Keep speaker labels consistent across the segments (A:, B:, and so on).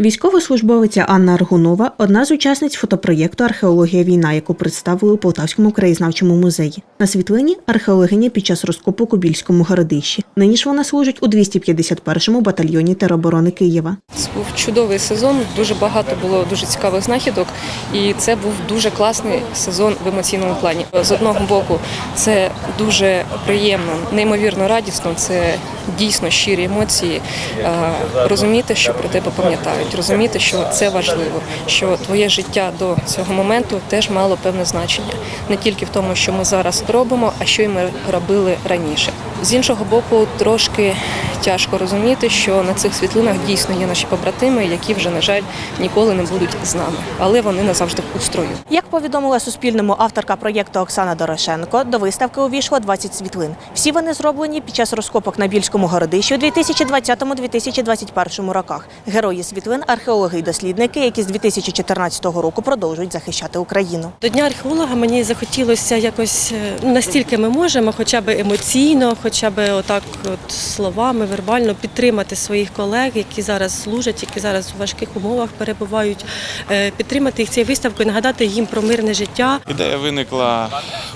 A: Військовослужбовиця Анна Аргунова одна з учасниць фотопроєкту Археологія війна, яку представили у Полтавському краєзнавчому музеї. На світлині археологиня під час розкопу Кубільському городищі. Нині ж вона служить у 251-му батальйоні тероборони Києва.
B: Це був чудовий сезон. Дуже багато було дуже цікавих знахідок, і це був дуже класний сезон в емоційному плані. З одного боку, це дуже приємно, неймовірно радісно. Це дійсно щирі емоції. Е, Розуміти, що про тебе пам'ятають, розуміти, що це важливо, що твоє життя до цього моменту теж мало певне значення, не тільки в тому, що ми зараз робимо, а що й ми робили раніше. З іншого боку, трошки тяжко розуміти, що на цих світлинах дійсно є наші побратими, які вже, на жаль, ніколи не будуть з нами, але вони назавжди у строю.
A: Як повідомила Суспільному авторка проєкту Оксана Дорошенко, до виставки увійшло 20 світлин. Всі вони зроблені під час розкопок на Більському городищі у 2020-2021 роках. Герої світлин археологи і дослідники, які з 2014 року продовжують захищати Україну.
C: До Дня археолога мені захотілося якось е, ну, настільки ми можемо, хоча б емоційно, хоча б отак от словами, вербально підтримати своїх колег, які зараз служать, які зараз у важких умовах перебувають, е, підтримати їх цією виставкою, нагадати їм про мирне життя,
D: Ідея виникла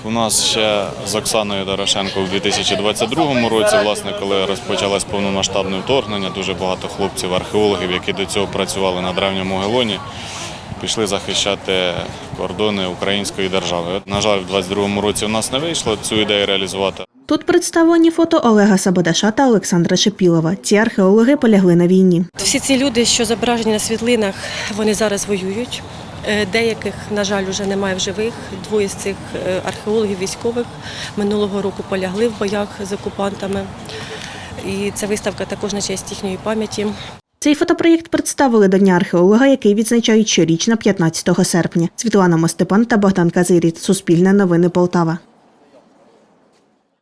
D: у нас ще з Оксаною Дорошенко у 2022 році, власне, коли розпочалось повномасштабне вторгнення. Дуже багато хлопців, археологів, які до цього працювали на древньому Гелоні, пішли захищати кордони української держави. На жаль, в 2022 році у нас не вийшло цю ідею реалізувати.
A: Тут представлені фото Олега Сабадаша та Олександра Шепілова. Ці археологи полягли на війні.
C: Всі ці люди, що зображені на світлинах, вони зараз воюють. Е, Деяких, на жаль, вже немає в живих. Двоє з цих е, археологів військових минулого року полягли в боях з окупантами. І ця виставка також на честь їхньої пам'яті.
A: Цей фотопроєкт представили до Дня археолога, який відзначають щорічно 15 серпня. Світлана Мостепан та Богдан Казиріт. Суспільне новини Полтава.